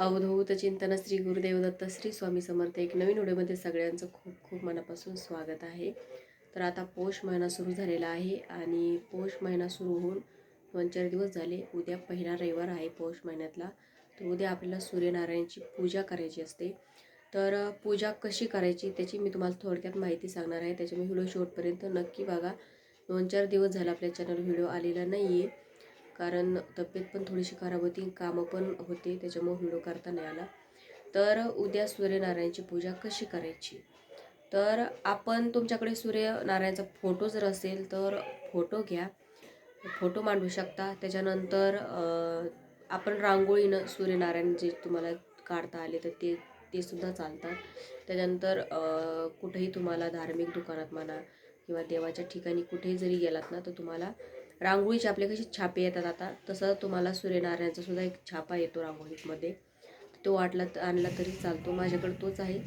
अवधूत चिंतन श्री गुरुदेव दत्त श्री स्वामी समर्थ. एक नवीन व्हिडिओमध्ये सगळ्यांचं खूप खूप मनापासून स्वागत आहे. तर आता पौष महिना सुरू झालेला आहे आणि पौष महिना सुरू होऊन दोन चार दिवस झाले. उद्या पहिला रविवार आहे पौष महिन्यातला. तर उद्या आपल्याला सूर्यनारायणची पूजा करायची असते. तर पूजा कशी करायची त्याची मी तुम्हाला थोडक्यात माहिती सांगणार आहे. त्याच्यामुळे व्हिडिओ शेवटपर्यंत नक्की बघा. दोन चार दिवस झाला आपल्या चॅनल व्हिडिओ आलेला नाही आहे कारण तब्येत पण थोडीशी खराब होती कामं पण होते त्याच्यामुळे व्हिडिओ करता नाही आला. तर उद्या सूर्यनारायणची पूजा कशी करायची? तर आपण तुमच्याकडे सूर्यनारायणचा फोटो जर असेल तर फोटो घ्या. फोटो मांडू शकता. त्याच्यानंतर आपण रांगोळीनं सूर्यनारायण जे तुम्हाला काढता आले तर ते ते सुद्धा चालतात. त्याच्यानंतर कुठेही तुम्हाला धार्मिक दुकानात म्हणा किंवा देवाच्या ठिकाणी कुठेही जरी गेलात ना तर तुम्हाला रांगोळीचे आपले कसे छापे येतात आता? तसं तुम्हाला सूर्यनारायणचा सुद्धा एक छापा येतो रांगोळीमध्ये. तो वाटला आणला तरी चालतो. माझ्याकडे तोच आहे.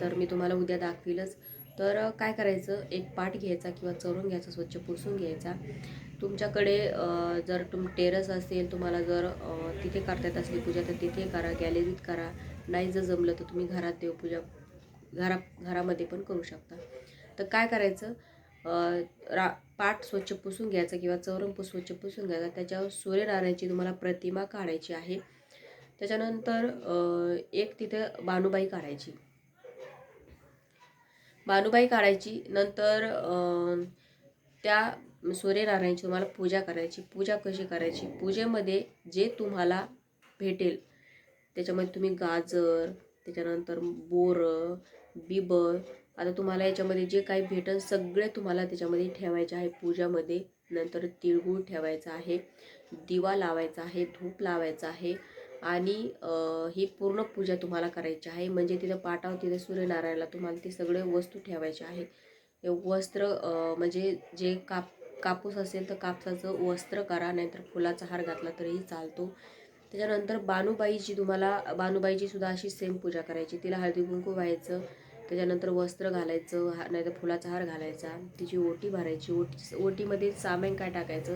तर मी तुम्हाला उद्या दाखवीलच. तर काय करायचं? एक पाट घ्यायचा किंवा चरून घ्यायचा स्वच्छ पुसून घ्यायचा. तुमच्याकडे जर तुम टेरस असेल तुम्हाला जर तिथे करता येत असली पूजा तर तिथे करा. गॅलरीत करा. नाही जर जमलं तर तुम्ही घरात देवपूजा घरा घरामध्ये पण करू शकता. तर काय करायचं? रा पाट स्वच्छ पुसून घ्यायचा किंवा चौरंग स्वच्छ पुसून घ्यायचा त्याच्यावर सूर्यनारायणची तुम्हाला प्रतिमा काढायची आहे. त्याच्यानंतर एक तिथे बानुबाई काढायची. बानुबाई काढायची नंतर त्या सूर्यनारायणची तुम्हाला पूजा करायची. पूजा कशी करायची? पूजेमध्ये जे तुम्हाला भेटेल त्याच्यामध्ये तुम्ही गाजर त्याच्यानंतर बोरं बिबर आता तुम्हाला याच्यामध्ये जे काही भेटेल सगळे तुम्हाला त्याच्यामध्ये ठेवायचे आहे. पूजामध्ये नंतर तिळगुळ ठेवायचा आहे दिवा लावायचा आहे धूप लावायचा आहे आणि ही पूर्ण पूजा तुम्हाला करायची आहे. म्हणजे तिथं पाटावर तिथे सूर्यनारायणाला तुम्हाला ते सगळे वस्तू ठेवायचे आहे. वस्त्र म्हणजे जे काप कापूस असेल तर कापसाचं वस्त्र करा नाहीतर फुलाचा हार घातला तरीही चालतो. त्याच्यानंतर बानुबाईची तुम्हाला बानुबाईची सुद्धा अशी सेम पूजा करायची. तिला हळदी कुंकू व्हायचं त्याच्यानंतर वस्त्र घालायचं हा नाहीतर फुलाचा हार घालायचा तिची ओटी भरायची ओटी ओटीमध्ये सामान काय टाकायचं?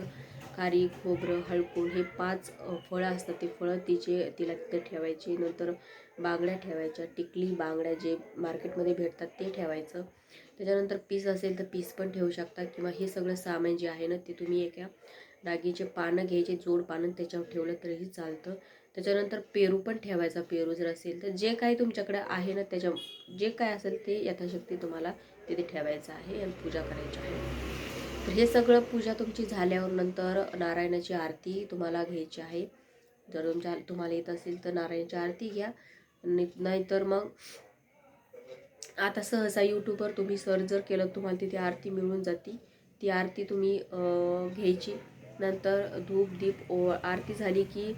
खारी खोबरं हळकुंड हे पाच फळं असतात ते फळं तिचे तिला तिथे ठेवायची नंतर बांगड्या ठेवायच्या टिकली बांगड्या जे मार्केटमध्ये भेटतात ते ठेवायचं. त्याच्यानंतर पीस असेल तर पीस पण ठेवू शकता किंवा हे सगळं सामान जे आहे ना ते तुम्ही एका डागीचे पानं घ्यायचे जोड पानं त्याच्यावर ठेवलं तरीही चालतं. त्याच्यानंतर पेरू पण ठेवायचा पेरू जर असेल तर जे काही तुमच्याकडे आहे ना त्याच्या जे काय असेल ते यथाशक्ती तुम्हाला तिथे ठेवायचं आहे आणि पूजा करायची आहे. तर हे सगळं पूजा तुमची झाल्यावर नंतर नारायणाची आरती तुम्हाला घ्यायची आहे. जर तुमच्या तुम्हाला येत असेल तर नारायणाची आरती घ्या. नाहीतर मग आता सहसा यूट्यूबवर तुम्ही सर्च जर केलं तुम्हाला तिथे आरती मिळून जाती. ती आरती तुम्ही घ्यायची. नंतर धूप दीप ओ आरती झाली की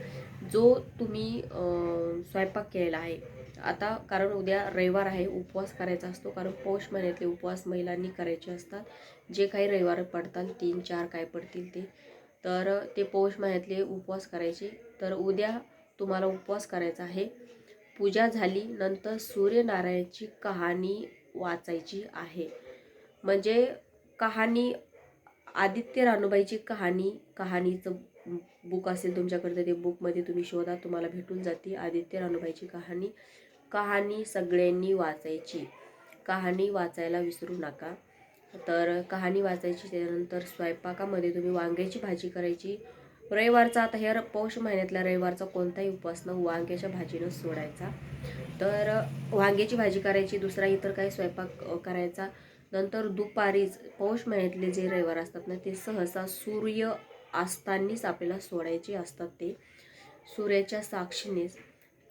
जो तुम्ही स्वयंपाक केलेला आहे. आता कारण उद्या रविवार आहे उपवास करायचा असतो. कारण पौष महिन्यातले उपवास महिलांनी करायचे असतात. जे काही रविवार पडतात तीन चार काय पडतील ते. तर ते पौष महिन्यातले उपवास करायचे. तर उद्या तुम्हाला उपवास करायचा आहे. पूजा झाली नंतर सूर्यनारायणची कहाणी वाचायची आहे. म्हणजे कहाणी आदित्य रानूबाईची कहाणी कहाणीचं बुक असेल तुमच्याकडे तर ते बुकमध्ये तुम्ही शोधा तुम्हाला भेटून जाते. आदित्य रानूबाईची कहाणी कहाणी सगळ्यांनी वाचायची. कहाणी वाचायला विसरू नका. तर कहाणी वाचायची त्यानंतर स्वयंपाकामध्ये तुम्ही वांग्याची भाजी करायची. रविवारचा आता ह्या पौष महिन्यातल्या रविवारचा कोणताही उपास न वांग्याच्या भाजीनं सोडायचा. तर वांग्याची भाजी करायची दुसरा इतर काही स्वयंपाक करायचा. नंतर दुपारीच पौष महिन्यातले जे रविवार असतात ना ते सहसा सूर्य असतानीच आपल्याला सोडायचे असतात ते. सूर्याच्या साक्षीनेच.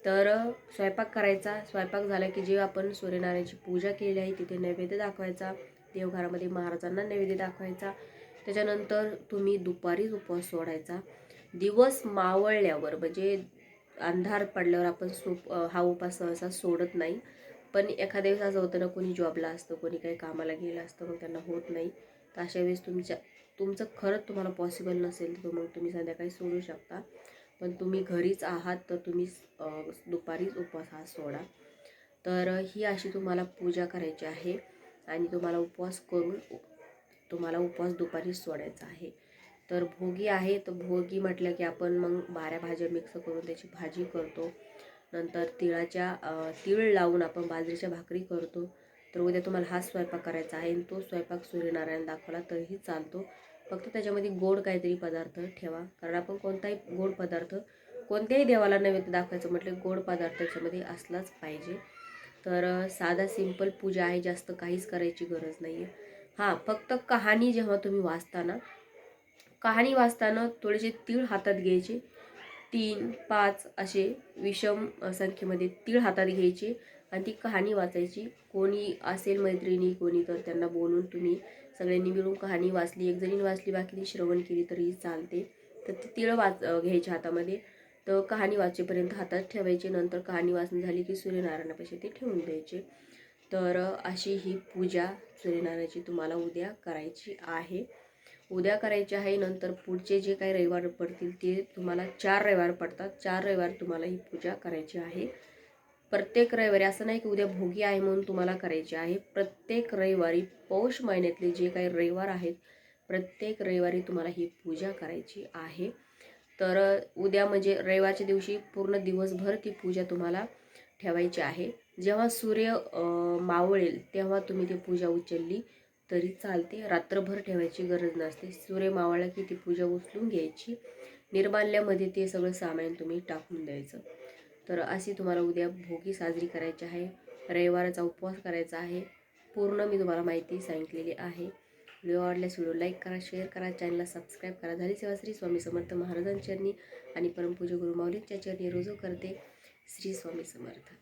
तर स्वयंपाक करायचा स्वयंपाक झाला की जे आपण सूर्यनारायणची पूजा केलेली आहे तिथे नैवेद्य दाखवायचा. देवघरामध्ये महाराजांना नैवेद्य दाखवायचा. त्याच्यानंतर तुम्ही दुपारीच उपवास सोडायचा. दिवस मावळल्यावर म्हणजे अंधार पडल्यावर आपण सोप हा उपास सहसा सोडत नाही. पण एखाद्या वेळेस असं होतं ना कोणी जॉबला असतं कोणी काही कामाला गेलं असतं मग त्यांना होत नाही. तर अशा वेळेस तुमच्या तुमचं खरंच तुम्हाला पॉसिबल नसेल तर मग तुम्ही संध्याकाळी सोडू शकता. पण तुम्ही घरीच आहात तर तुम्ही दुपारीच उपवास हा सोडा. तर ही अशी तुम्हाला पूजा करायची आहे आणि तुम्हाला उपवास करून तुम्हाला उपवास दुपारीच सोडायचा आहे. तर भोगी आहे तर भोगी म्हटलं की आपण मग बाऱ्या भाज्या मिक्स करून त्याची भाजी करतो. नंतर तिळाच्या तीळ लावून आपण बाजरीच्या भाकरी करतो. तर उद्या तुम्हाला हा स्वयंपाक करायचा आहे आणि तो स्वयंपाक सूर्यनारायण दाखवला तरीही चालतो. फक्त त्याच्यामध्ये गोड काहीतरी पदार्थ ठेवा. कारण आपण कोणताही गोड पदार्थ कोणत्याही देवाला नैवेद्य दाखवायचं म्हटलं गोड पदार्थ त्याच्यामध्ये असलाच पाहिजे. तर साधा सिंपल पूजा आहे जास्त काहीच करायची गरज नाही आहे हां फक्त कहाणी जेव्हा तुम्ही वाचताना कहाणी वाचताना थोडेसे तीळ हातात घ्यायचे. तीन पाच असे विषम संख्येमध्ये तीळ हातात घ्यायचे आणि ती कहाणी वाचायची. कोणी असेल मैत्रिणी कोणी तर त्यांना बोलून तुम्ही सगळ्यांनी मिळून कहाणी वाचली एक जणी वाचली बाकीने श्रवण केली तरीही चालते. तर ती तिळं वाच घ्यायची घ्यायचे हातामध्ये. तर कहाणी वाचेपर्यंत हातात ठेवायचे. नंतर कहाणी वाचून झाली की सूर्यनारायणापाशी ते ठेवून द्यायचे. तर अशी ही पूजा सूर्यनारायणाची तुम्हाला उद्या करायची आहे. उद्या करायचे आहे नंतर पुढचे जे काही रविवार पडतील ते तुम्हाला चार रविवार पडतात. चार रविवार तुम्हाला ही पूजा करायची आहे. प्रत्येक रविवारी असं नाही की उद्या भोगी आहे म्हणून तुम्हाला करायची आहे. प्रत्येक रविवारी पौष महिन्यातले जे काही रविवार आहेत प्रत्येक रविवारी तुम्हाला ही पूजा करायची आहे. तर उद्या म्हणजे रविवारच्या दिवशी पूर्ण दिवसभर ती पूजा तुम्हाला ठेवायची आहे. जेव्हा सूर्य मावळेल तेव्हा तुम्ही ती पूजा उचलली. तरी चालते. रात्रभर ठेवायची गरज नसते. सूर्य मावळला की ती पूजा उचलून घ्यायची. निर्माल्यामध्ये ते सगळं सामान तुम्ही टाकून द्यायचं. तर अशी तुम्हाला उद्या भोगी साजरी करायची आहे. रविवाराचा उपवास करायचा आहे. पूर्ण मी तुम्हाला माहिती सांगितलेली आहे. व्हिडिओ आवडल्यास व्हिडिओ लाईक करा शेअर करा चॅनलला सबस्क्राईब करा. झाली सेवा श्री स्वामी समर्थ महाराजांच्या आणि परमपूज्य गुरुमाऊलींच्या चरणी रुजू करते श्री स्वामी समर्थ.